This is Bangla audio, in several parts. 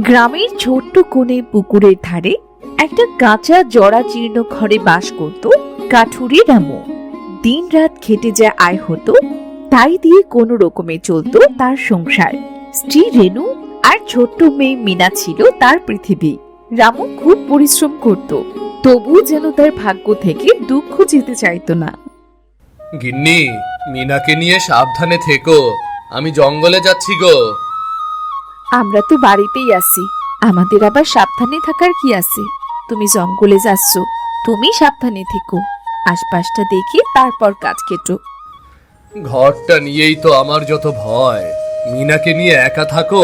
গ্রামের ছোট্ট কোণে পুকুরের ধারে একটা কাঁচা জরা জীর্ণ ঘরে বাস করত কাঠুরি রামু। দিন রাত খেটে যা আয় হতো, তাই দিয়ে কোনো রকমে চলতো তার সংসার। স্ত্রী রেনু আর ছোট্ট মেয়ে মিনা ছিল তার পৃথিবী। রামু খুব পরিশ্রম করত তবু যেন তার ভাগ্য থেকে দুঃখ যেতে চাইতো না। গিন্নি, মিনাকে নিয়ে সাবধানে থেকো, আমি জঙ্গলে যাচ্ছি গো। আমরা তো বাড়িতেই আছি। আমাদের আবার সাবধানে থাকার কি আছে? তুমি জঙ্গলে যাচ্ছ তুমি সাবধানে থেকো। আশপাশটা দেখি তারপর কাজ কেটো। ঘরটা নিয়েই তো আমার যত ভয়। মিনাকে নিয়ে একা থাকো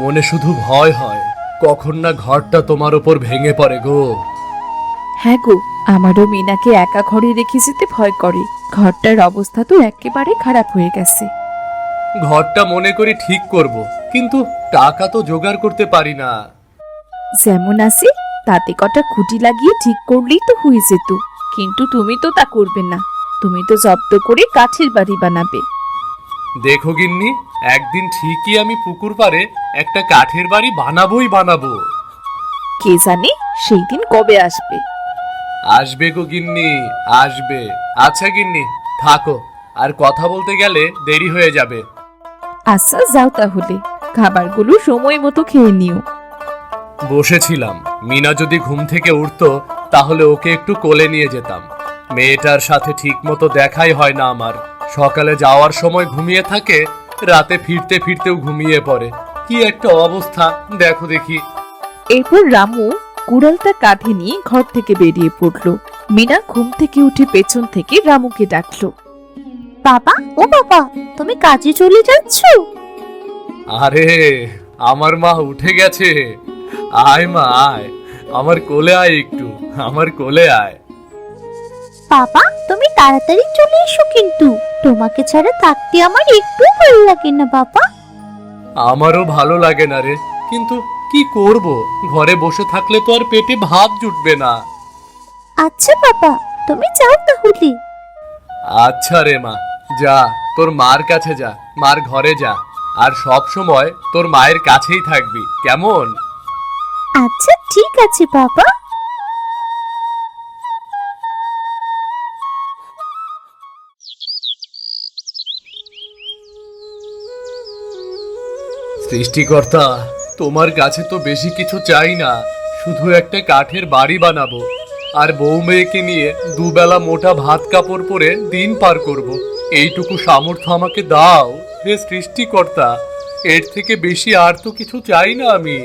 মনে শুধু ভয় হয়। কখন না ঘরটা তোমার ওপর ভেঙে পড়ে গো। হ্যাঁ গো আমারও মিনাকে একা ঘরে রেখে যেতে ভয় করে। ঘরটার অবস্থা তো একেবারে খারাপ হয়ে গেছে। ঘরটা মনে করি ঠিক করব কিন্তু টাকা তো জোগাড় করতে পারি না। যেমন আছে তাতে কটা খুঁটি লাগিয়ে ঠিক করলেই তো হয়ে যেত। কিন্তু তুমি তো তা করবে না। তুমি তো জব্দ করে কাঠের বাড়ি বানাবে। দেখো গিন্নি একদিন ঠিকই আমি পুকুর পাড়ে একটা কাঠের বাড়ি বানাবোই বানাবো। কে জানে সেই দিন কবে আসবে। আসবে গো গিন্নি আসবে। আচ্ছা গিন্নি থাকো। আর কথা বলতে গেলে দেরি হয়ে যাবে। আচ্ছা যাও তাহলে। খাবারগুলো সময় মতো খেয়ে নিও। বসেছিলাম। মিনা যদি ঘুম থেকে উঠতো তাহলে ওকে একটু কোলে নিয়ে যেতাম। মেয়েটার সাথে ঠিক মতো দেখাই হয় না আমার। সকালে যাওয়ার সময় ঘুমিয়ে থাকে রাতে ফিরতে ফিরতেও ঘুমিয়ে পড়ে। কি একটা অবস্থা দেখো দেখি। এরপর রামু কুড়ালটা কাঁধে নিয়ে ঘর থেকে বেরিয়ে পড়ল। মিনা ঘুম থেকে উঠে পেছন থেকে রামুকে ডাকলো। বাবা ও বাবা তুমি কাজে চলে যাচ্ছ? আরে আমার মা উঠে গেছে। আয় মা আয়। আমার কোলে আয় একটু আমার কোলে আয়। বাবা তুমি তাড়াতাড়ি চলে এসো কিন্তু। তোমাকে ছাড়া থাকতে আমার একটু ভালো লাগে না বাবা। আমারও ভালো লাগে না রে কিন্তু কি করব? ঘরে বসে থাকলে তো আর পেটে ভাত জুটবে না। আচ্ছা বাবা তুমি যাও তাহলে। আচ্ছা রে মা যা তোর মার কাছে যা মার ঘরে যা। আর সব সময় তোর মায়ের কাছেই থাকবি। কেমন? আচ্ছা ঠিক আছে বাবা। সৃষ্টিকর্তা তোমার কাছে তো বেশি কিছু চাই না। শুধু একটা কাঠের বাড়ি বানাবো। আর বউ মেয়েকে নিয়ে দুবেলা মোটা ভাত কাপড় পরে দিন পার করব। এইটুকু সামর্থ্য আমাকে দাও। হে সৃষ্টিকর্তা এর থেকে বেশি আর তো কিছু চাই না আমি।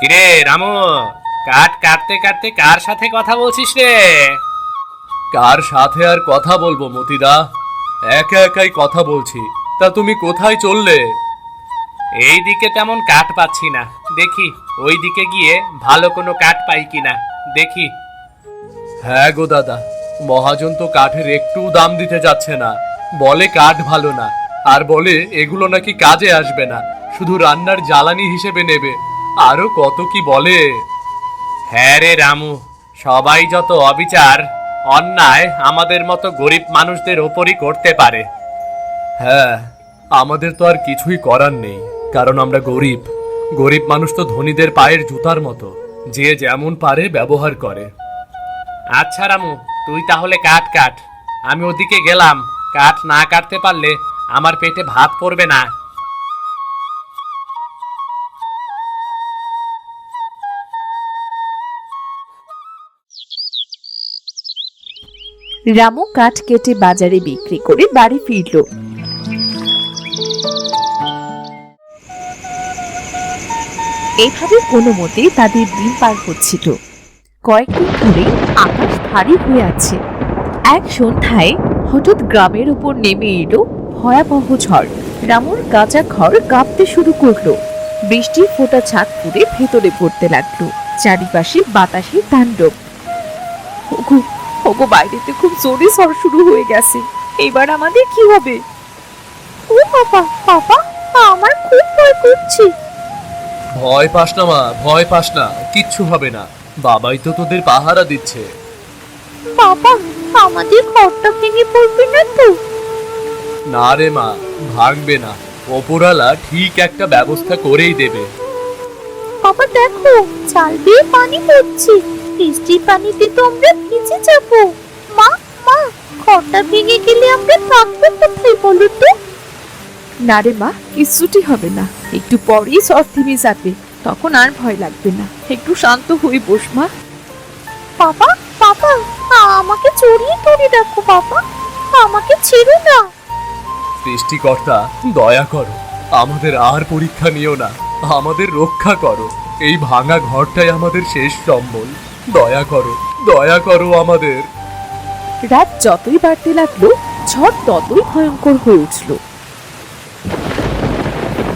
কিরে রামু কাঠ কাটতে কাটতে কার সাথে কথা বলছিস রে? কার সাথে আর কথা বলব মতিদা? একা একাই কথা বলছি। তা তুমি কোথায় চললে? এই দিকে তেমন কাঠ পাচ্ছি না। দেখি ওই দিকে গিয়ে ভালো কোনো কাঠ পাই কিনা। দেখি। হ্যাঁ গো দাদা মহাজন তো কাঠের একটু দাম দিতে যাচ্ছে না। বলে কাঠ ভালো না। আর বলে এগুলো নাকি কাজে আসবে না। শুধু রান্নার জ্বালানি হিসেবে নেবে। আরও কত কি বলে? হ্যাঁ রে রামু সবাই যত অবিচার অন্যায় আমাদের মতো গরিব মানুষদের ওপরই করতে পারে। হ্যাঁ আমাদের তো আর কিছুই করার নেই কারণ আমরা গরিব। গরিব মানুষ তো ধনীদের পায়ের জুতার মতো যে যেমন পারে ব্যবহার করে। আচ্ছা রামু তুই তাহলে কাঠ কাট। আমি ওদিকে গেলাম, কাঠ না কাটতে পারলে আমার পেটে ভাত পড়বে না। রামু কাঠ কেটে বাজারে বিক্রি করে বাড়ি ফিরল। এভাবে কোনো মতে তাদের দিন পার হচ্ছিল। কয়েকদিন ধরে আকাশ ভারী হয়ে আছে। এক সন্ধ্যায় হঠাৎ গ্রামের উপর নেমে এলো ভয়াবহ ঝড়। রামুর কাঁচা ঘর কাঁপতে শুরু করল। বৃষ্টির ফোঁটা ছাদ পুড়ে ভেতরে পড়তে লাগল। চারিপাশে বাতাসে তাণ্ডব। ওগো ওগো, বাইরেতে খুব জোরে ঝড় শুরু হয়ে গেছে। এবার আমাদের কি হবে? ও বাবা বাবা, আমার খুব ভয় করছে। ভয় পাস না মা, ভয় পাস না, কিচ্ছু হবে না। বাবাই তো তোদের পাহারা দিচ্ছে। বাবা আমাদের ঘরটা ভেঙে পড়বে না তো? না রে মা ভাঙবে না। ওপরালা ঠিক একটা ব্যবস্থা করেই দেবে। বাবা দেখো চাল দিয়ে পানি পড়ছে। বৃষ্টির পানিতে তো আমরা ভিজে যাব। মা মা ঘরটা ভেঙে গেলে আমরা থাকব কোথায় বলো তো? না রে মা কিচ্ছুটি হবে না। একটু পরেই ঝড় থেমে যাবে। তখন আর ভয় লাগবে না। একটু শান্ত হই বস মা। বাবা বাবা আমাকে জড়িয়ে ধরে রাখো বাবা আমাকে ছেড়ো না সৃষ্টিকর্তা দয়া করো আমাদের আর পরীক্ষা নিও না আমাদের রক্ষা করো এই ভাঙা ঘরটাই আমাদের শেষ সম্বল দয়া করো দয়া করো আমাদের। রাত যতই বাড়তে লাগল ঝড় ততই ভয়ঙ্কর হয়ে উঠল।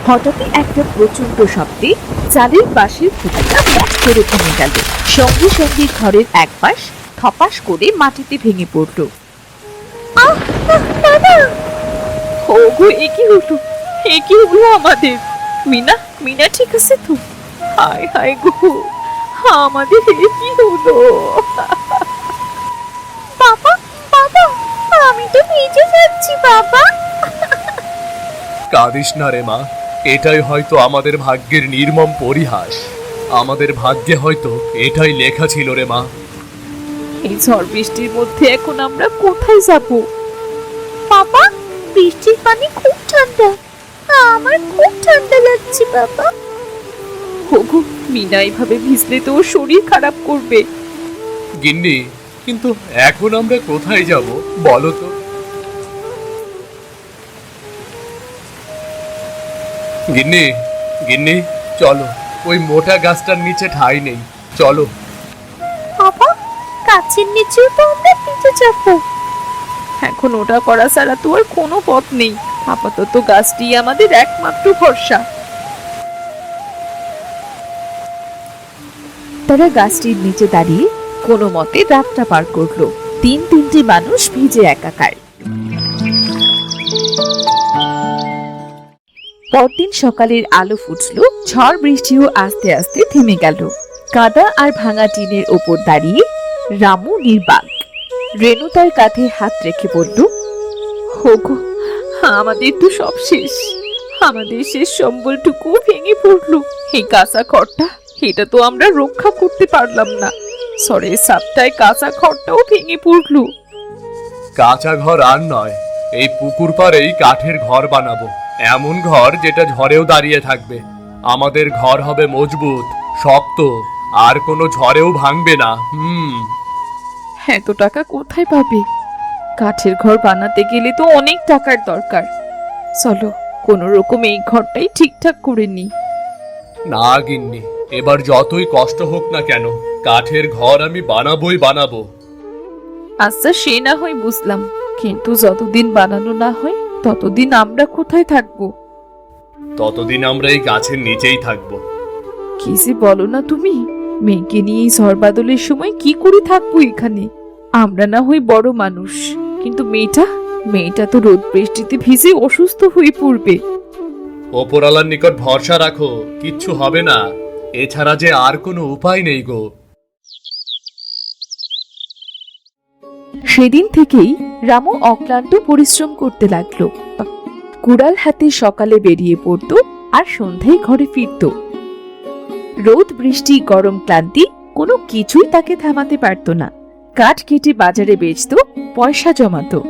হঠাৎই একটা প্রচণ্ড শব্দে চালের পাশের খুঁটিটা ব্যাস করে ভেঙে গেল। সঙ্গে সঙ্গে ঘরের এক পাশ থপাস করে মাটিতে ভেঙে পড়ল। ওগো, এ কি হলো? এ কি হলো আমাদের? মিনা মিনা ঠিক আছে তো? হায় হায় গো, আমাদের এ কি হলো? বাবা বাবা, আমি তো ভিজে যাচ্ছি, বাবা। কাঁদিস না রে মা, এটাই হয়তো আমাদের ভাগ্যের নির্মম পরিহাস। আমাদের ভাগ্যে হয়তো এটাই লেখা ছিল রে মা। এই ঝড় বৃষ্টির মধ্যে এখন আমরা কোথায় যাব? বাবা বৃষ্টির পানি খুব ঠান্ডা। আমার খুব ঠান্ডা লাগছে বাবা। মিনা ভিজলে তো ওর শরীর খারাপ করবে। গিন্নি কিন্তু এখন আমরা কোথায় যাব বলো তো? গিন্নি গিন্নি চলো। ওই মোটা গাছটার নিচে ঠাই নেই চলো। বাবা গাছের নিচেও তো আমরা ভিজে যাব এখন ওটা করা ছাড়া তো আর কোনো পথ নেই। আপাতত গাছটি আমাদের একমাত্র ভরসা। তারা গাছটির নিচে দাঁড়িয়ে কোনো মতে রাতটা পার করল। তিন তিনটি মানুষ ভিজে একাকার। পরদিন সকালের আলো ফুটলো, ঝড় বৃষ্টিও আস্তে আস্তে থেমে গেল। কাদা আর ভাঙা টিনের ওপর দাঁড়িয়ে রামু নির্বাক। রেনু তার কাঁধে হাত রেখে বলল হোগো আমাদের তো সব শেষ। আমাদের শেষ সম্বলটুকু ভেঙে পড়ল। এই কাঁচা খড়টা, এটা তো আমরা রক্ষা করতে পারলাম না। সরের সাপটায় কাঁচা খড়টাও ভেঙে পড়ল। কাঁচা ঘর আর নয়, এই পুকুর পাড়েই কাঠের ঘর বানাবো। এমন ঘর যেটা ঝড়েও দাঁড়িয়ে থাকবে। আমাদের ঘর হবে মজবুত, শক্ত আর কোনো ঝড়েও ভাঙবে না হুম। এত টাকা কোথায় পাবে? কাঠের ঘর বানাতে গেলে তো অনেক টাকার দরকার। চলো কোনো রকম এই ঘরটাই ঠিকঠাক করে নি না গিন্নি এবার যতই কষ্ট হোক না কেন কাঠের ঘর আমি বানাবোই বানাবো। আচ্ছা সে না হয় বুঝলাম কিন্তু যতদিন বানানো না হয় ততদিন আমরা কোথায় থাকব? ততদিন আমরা এই গাছের নিচেই থাকব। কি যে বলো না তুমি? মেয়েকে নিয়ে এই ঝড় বাদলের সময় কি করে থাকব এখানে? আমরা না হই বড় মানুষ। কিন্তু মেয়েটা মেয়েটা তো রোদ বৃষ্টিতে ভিজে অসুস্থ হয়ে পড়বে। ওপরালার নিকট ভরসা রাখো কিচ্ছু হবে না। এছাড়া যে আর কোনো উপায় নেই গো। সেদিন থেকেই রামু অক্লান্ত পরিশ্রম করতে লাগল। কুড়াল হাতে সকালে বেরিয়ে পড়তো আর সন্ধ্যায় ঘরে ফিরতো। রোদ বৃষ্টি গরম ক্লান্তি কোনো কিছুই তাকে থামাতে পারতো না। কাঠ কেটে বাজারে বেচতো পয়সা জমাতো।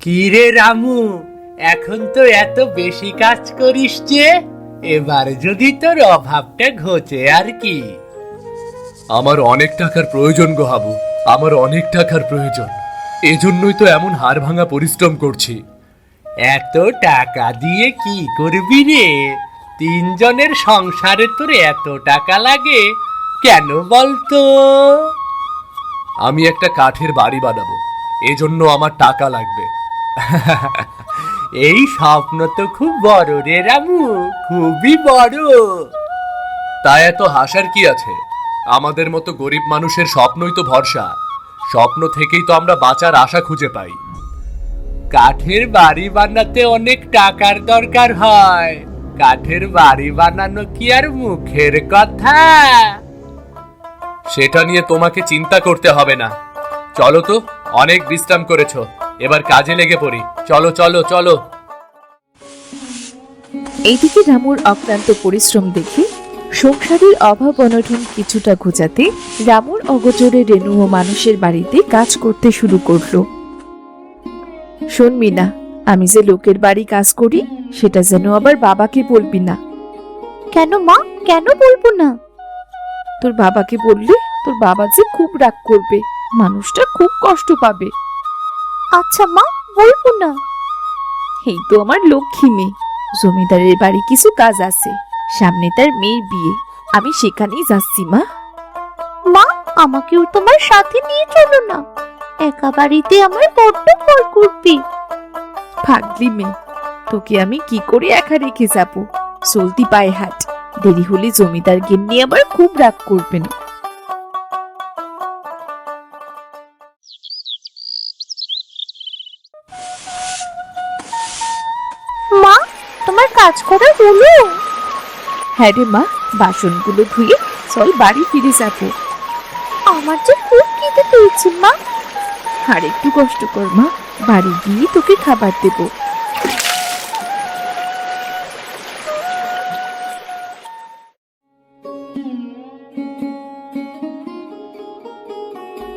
কি রে রামু এখন তো এত বেশি কাজ করিস যে এবার যদি তোর অভাবটা ঘোচে আর কি? আমার অনেক টাকার প্রয়োজন গো হাবু আমার অনেক টাকার প্রয়োজন। এজন্যই তো এমন হাড় ভাঙা পরিশ্রম করছি। এত টাকা দিয়ে কি করবি রে? তিনজনের সংসারে তোর এত টাকা লাগে কেন বলতো? আমি একটা কাঠের বাড়ি বানাবো এজন্য আমার টাকা লাগবে। এই স্বপ্ন তো খুব বড় রে রামু খুবই বড়। তা এত হাসার কি আছে? আমাদের মতো গরিব মানুষের স্বপ্নই তো ভরসা স্বপ্ন থেকেই তো আমরা বাঁচার আশা খুঁজে পাই। কাঠের বাড়ি বানাতে অনেক টাকার দরকার হয়। কাঠের বাড়ি বানানো কি আর মুখের কথা? সেটা নিয়ে তোমাকে চিন্তা করতে হবে না। চলো তো, অনেক বিশ্রাম করেছ। এবার কাজে লেগে পড়ি। চলো চলো চলো। এইদিকে রামুর অক্লান্ত পরিশ্রম দেখে সংসারের অভাব অনটন কিছুটা ঘোচাতে রামুর অগোচরে রেণু ও মানুষের বাড়িতে কাজ করতে শুরু করল। শোন মিনা আমি যে লোকের বাড়ি কাজ করি সেটা যেন আবার বাবাকে বলবি না। কেন মা? কেন বলব না? তোর বাবাকে বললে তোর বাবা যে খুব রাগ করবে মানুষটা খুব কষ্ট পাবে। আচ্ছা মা বলব না। এই তো আমার লক্ষ্মী মেয়ে। জমিদারের বাড়ি কিছু কাজ আছে সামনে তার মেয়ের বিয়ে। আমি সেখানেই যাচ্ছি মা। মা আমাকেও তোমার সাথে নিয়ে চলো না। একা বাড়িতে আমার বড্ড ভয় করবে। ভাগলি মেয়ে তোকে আমি কি করে একা রেখে যাব? চলতি পায়ে হাট। দেরি হলে জমিদার গিন্নি আবার খুব রাগ করবেন। মা তোমার কাজ করা হলো হ্যাঁ রে মা বাসনগুলো ধুয়ে চল বাড়ি ফিরে যাব। আমার যে খুব খিদে পেয়েছে মা। আর একটু কষ্ট কর মা। বাড়ি গিয়ে তোকে খাবার দেবো।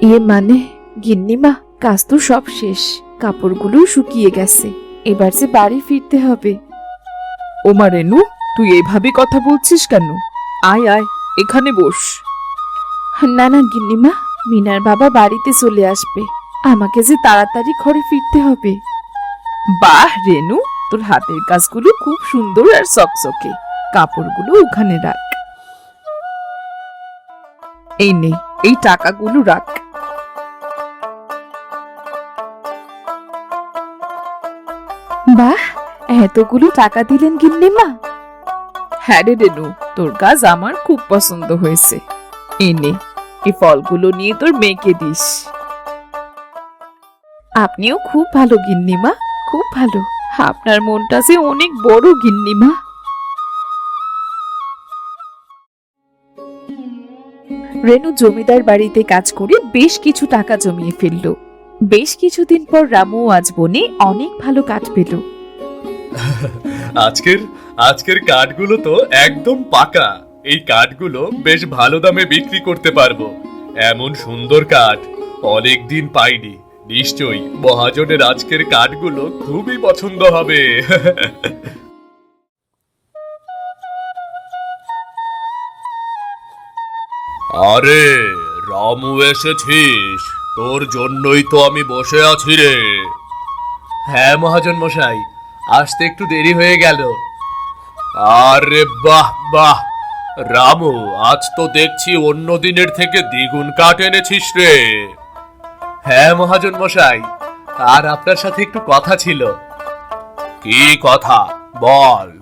ইয়ে মানে গিন্নিমা কাজ তো সব শেষ। কাপড়গুলো শুকিয়ে গেছে। এবার যে বাড়ি ফিরতে হবে। ওমা রেনু তুই এইভাবে কথা বলছিস কেন? আয় আয় এখানে বস। না না গিন্নিমা মিনার বাবা বাড়িতে চলে আসবে। আমাকে যে তাড়াতাড়ি ঘরে ফিরতে হবে। বাহ, রেনু, তোর হাতের কাজগুলো খুব সুন্দর আর চকচকে। কাপড়গুলো ওখানে রাখ। এই নে, এই টাকাগুলো রাখ। বাহ, এতগুলো টাকা দিলেন গিন্নিমা হ্যাঁ রে রেনু, তোর কাজ আমার খুব পছন্দ হয়েছে। এনে এই ফলগুলো নিয়ে তোর মেয়েকে দিস। আপনিও খুব ভালো গিন্নিমা খুব ভালো। আপনার মনটা যে অনেক বড় গিন্নিমা রেনু জমিদার বাড়িতে কাজ করে বেশ কিছু টাকা জমিয়ে ফেলল। বেশ কিছুদিন পর রামু আজ বনে অনেক ভালো কাঠ পেল। আজকের আজকের কাঠগুলো তো একদম পাকা। এই কাঠগুলো বেশ ভালো দামে বিক্রি করতে পারব। এমন সুন্দর কাঠ অনেক দিন পাইনি। নিশ্চয়ই। মহাজনের আজকের কাঠগুলো খুবই পছন্দ হবে। আরে রামু এসেছিস। তোর জন্যই তো আমি বসে আছি রে। হ্যাঁ মহাজন মশাই আসতে একটু দেরি হয়ে গেল। আরে বাহ বাহ। রামু আজ তো দেখছি অন্য দিনের থেকে দ্বিগুণ কাঠ এনেছিস রে। হ্যাঁ মহাজন মশাই। আর আপনার সাথে একটু কথা ছিল। কি কথা? বল।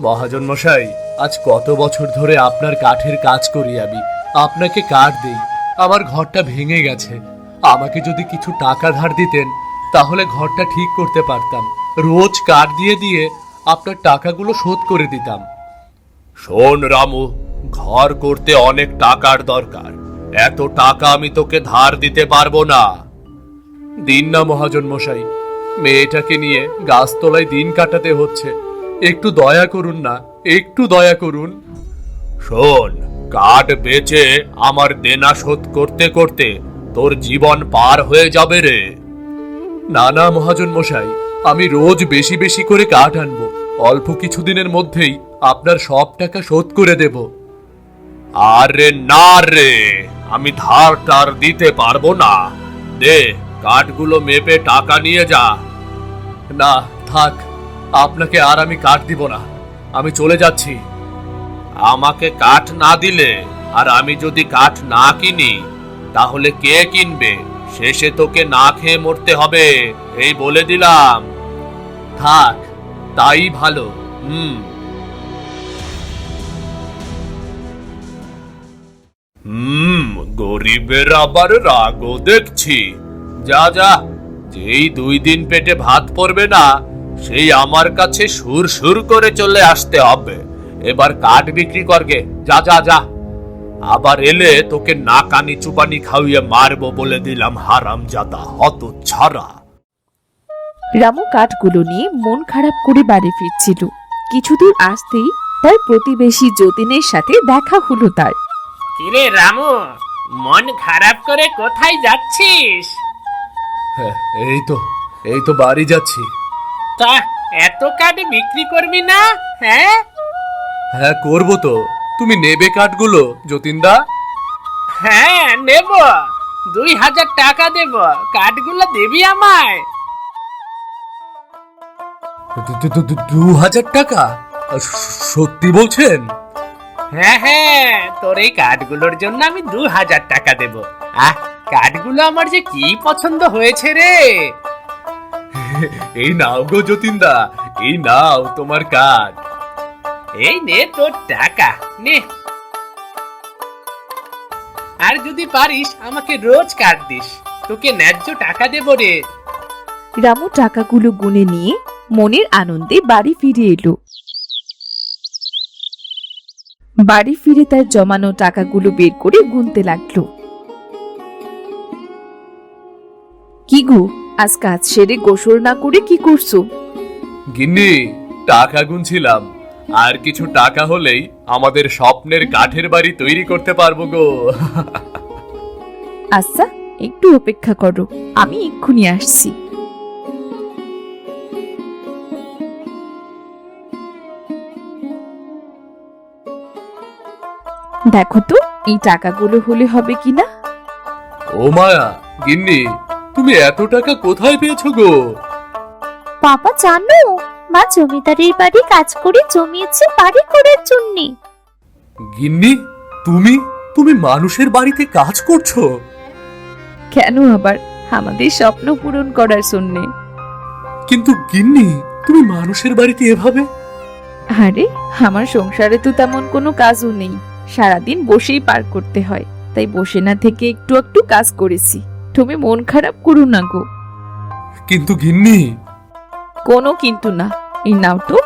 মহাজন মশাই আজ কত বছর ধরে আপনার কাঠের কাজ করি আমি। আপনাকে কাঠ দিই। আমার ঘরটা ভেঙে গেছে। আমাকে যদি কিছু টাকা ধার দিতেন তাহলে ঘরটা ঠিক করতে পারতাম। রোজ কাঠ দিয়ে দিয়ে আপনার টাকাগুলো শোধ করে দিতাম। শোন রামু ঘর করতে অনেক টাকার দরকার। এত টাকা আমি তোকে ধার দিতে পারব না। দিন না মহাজন মশাই, মেয়েটাকে নিয়ে গাছতলায় দিন কাটাতে হচ্ছে। একটু দয়া করুন না, একটু দয়া করুন। শোন, কাঠ বেচে আমার দেনা শোধ করতে করতে তোর জীবন পার হয়ে যাবে রে। না না মহাজন মশাই, আমি রোজ বেশি বেশি করে কাঠ আনব। অল্প কিছুদিনের মধ্যেই আপনার সব টাকা শোধ করে দেব। আরে না রে! আমি ধার টার দিতে পারব না। দে, কাঠগুলো মেপে টাকা নিয়ে যা। না, থাক, আপনাকে আর আমি কাঠ দিব না। আমি চলে যাচ্ছি। আমাকে কাঠ না দিলে আর আমি যদি কাঠ না কিনি, তাহলে কে কিনবে? শেষে তোকে না খেয়ে মরতে হবে, এই বলে দিলাম। থাক, তাই ভালো, হুম। হুম। গরিবের আবার রাগও দেখছি। যা যা, যেই দুই দিন পেটে ভাত পড়বে না, সেই আমার কাছে সুর সুর করে চলে আসতে হবে। এবার কাঠ বিক্রি করগে। যা যা যা। আবার এলে তোকে নাকানি চুপানি খাইয়ে মারবো বলে দিলাম হারাম জাদা হত ছাড়া রামু কাঠগুলো নিয়ে মন খারাপ করে বাড়ি ফিরছিল। কিছু দূর আসতেই তার প্রতিবেশী যতীনের সাথে দেখা হলো তার। কিরে রামু মন খারাপ করে কোথায় যাচ্ছিস? হ্যাঁ এই তো এই তো বাড়ি যাচ্ছি। তা এত কাঠ বিক্রি করবি না হ্যাঁ? হ্যাঁ করব তো। তুমি নেবে কাঠগুলো যতীনদা? হ্যাঁ নেব। দুই হাজার টাকা দেব। কাঠগুলো দিবি আমায়। দু- দু- দু- দু- দু হাজার টাকা? স- সত্যি বলছেন? হ্যাঁ হ্যাঁ তোর এই কাঠগুলোর জন্য আমি দু হাজার টাকা দেব। আহ কাঠগুলো আমার যে কি পছন্দ হয়েছে রে? এই নাও গো যতীনদা এই নাও তোমার কাঠ। এই নে তোর টাকা নে। আর যদি পারিস আমাকে রোজ কাট দিস। তোকে ন্যায্য টাকা দেব রে। রামু টাকাগুলো গুনে নিয়ে মনের আনন্দে বাড়ি ফিরে এলো। বাড়ি ফিরে তার জমানো টাকাগুলো বের করে গুনতে লাগল। কি গো আজ কাজ সেরে গোসল না করে কি করছ? গিন্নি টাকা গুনছিলাম। আর কিছু টাকা হলেই আমাদের স্বপ্নের কাঠের বাড়ি তৈরি করতে পারব গো। আচ্ছা একটু অপেক্ষা করো আমি এক্ষুনি আসছি। দেখো তো এই টাকাগুলো হলে হবে কিনা? ও মায়া গিন্নি তুমি এত টাকা কোথায় পেয়েছ গো? বাবা জানো মা জমিদারের বাড়ি কাজ করে জমিয়েছে বাড়ি করার জন্য। গিন্নি তুমি তুমি মানুষের বাড়িতে কাজ করছ? কেন আবার? আমাদের স্বপ্ন পূরণ করার জন্যে। কিন্তু গিন্নি তুমি মানুষের বাড়িতে এভাবে? আরে আমার সংসারে তো তেমন কোনো কাজও নেই। সারাদিন বসেই পার করতে হয়। তাই বসে না থেকে একটু একটু কাজ করেছি। তুমি মন খারাপ করো না গো। কিন্তু গিন্নি। কোনো কিন্তু না। এই নাও তো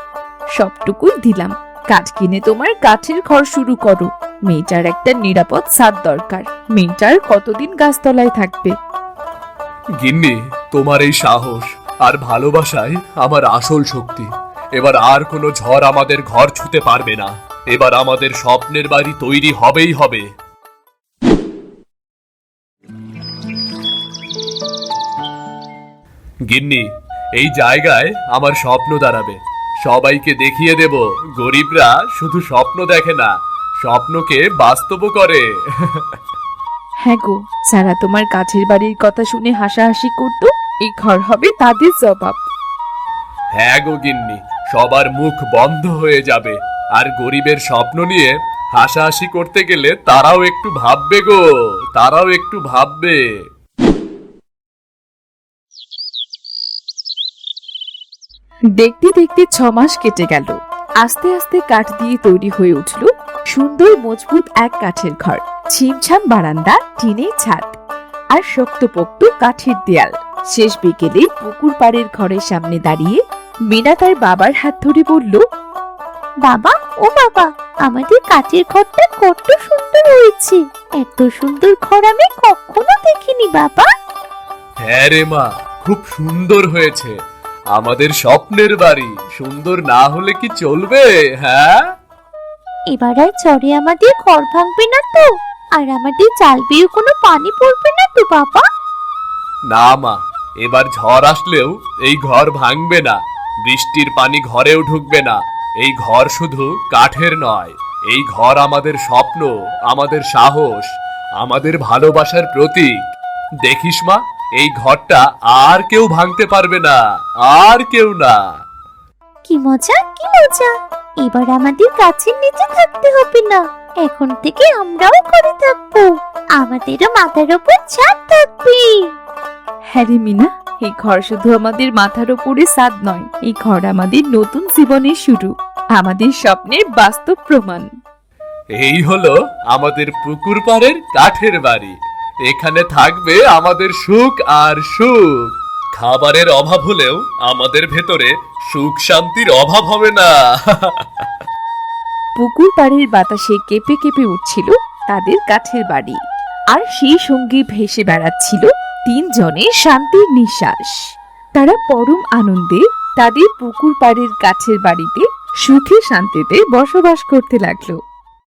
সবটুকুই দিলাম। কাঠ কিনে তোমার কাঠের ঘর শুরু করো। মেয়েটার একটা নিরাপদ ছাদ দরকার। মেয়েটার কতদিন গাছতলায় থাকবে? গিন্নি তোমার এই সাহস আর ভালোবাসায় আমার আসল শক্তি। এবার আর কোনো ঝড় আমাদের ঘর ছুতে পারবে না। এবার আমাদের স্বপ্নের বাড়ি তৈরি হবেই হবে। গিন্নি এই জায়গায় আমার স্বপ্ন দাঁড়াবে। সবাইকে দেখিয়ে দেব গরিবরা শুধু স্বপ্ন দেখে না স্বপ্নকে বাস্তব করে। হ্যাঁ গো যারা তোমার কাঠের বাড়ির কথা শুনে হাসাহাসি করতো এই ঘর হবে তাদের জবাব। হ্যাঁ গো গিন্নি সবার মুখ বন্ধ হয়ে যাবে। আর গরিবের স্বপ্ন নিয়ে হাসাহাসি করতে গেলে তারাও একটু ভাববে গো, তারাও একটু ভাববে। দেখতে দেখতে ছ মাস কেটে গেল। আস্তে আস্তে কাঠ দিয়ে তৈরি হয়ে উঠল সুন্দর মজবুত এক কাঠের ঘর। ছিমছাম বারান্দা টিনের ছাদ আর শক্তপোক্ত কাঠের দেয়াল। শেষ বিকেলে পুকুর পাড়ের ঘরের সামনে দাঁড়িয়ে মিনা তার বাবার হাত ধরে বলল বাবা ও বাবা আমাদের কাঠের ঘরটা কত সুন্দর হয়েছে। এত সুন্দর ঘর আমি কখনো দেখিনি বাবা। হ্যাঁ রে মা খুব সুন্দর হয়েছে। আমাদের স্বপ্নের বাড়ি সুন্দর না হলে কি চলবে হ্যাঁ? এবার আর চরে আমাদের ঘর ভাঙবে না তো আর আমাদের চাল বেয়ে কোনো পানি পড়বে না তো বাবা। না মা এবার ঝড় আসলেও এই ঘর ভাঙবে না বৃষ্টির পানি ঘরেও ঢুকবে না। এই ঘর শুধু কাঠের নয় এই ঘর আমাদের স্বপ্ন আমাদের সাহস আমাদের ভালোবাসার প্রতীক। দেখিস মা এই ঘরটা আর কেউ ভাঙতে পারবে না আর কেউ না। কি মজা কি মজা। এবার আমাদের গাছের নিচে থাকতে হবে না এখন থেকে আমরাও করে থাকব। আমাদেরও মাথার উপর ছাদ থাকবে। হ্যাঁ রে মিনা এই ঘর শুধু আমাদের মাথার ওপরে সাদ নয় এই ঘর আমাদের নতুন জীবনের শুরু। আমাদের স্বপ্নের বাস্তব প্রমাণ। এই হলো আমাদের পুকুর পাড়ের কাঠের বাড়ি। এখানে থাকবে আমাদের সুখ আর সুখ। খাবারের অভাব হলেও আমাদের ভেতরে সুখ শান্তির অভাব হবে না। পুকুর পাড়ের বাতাসে কেঁপে কেঁপে উঠছিল তাদের কাঠের বাড়ি। আর সেই সঙ্গে ভেসে বেড়াচ্ছিল তিনজনের শান্তির নিঃশ্বাস। তারা পরম আনন্দে তাদের পুকুর পাড়ের কাছের বাড়িতে সুখে শান্তিতে বসবাস করতে লাগল।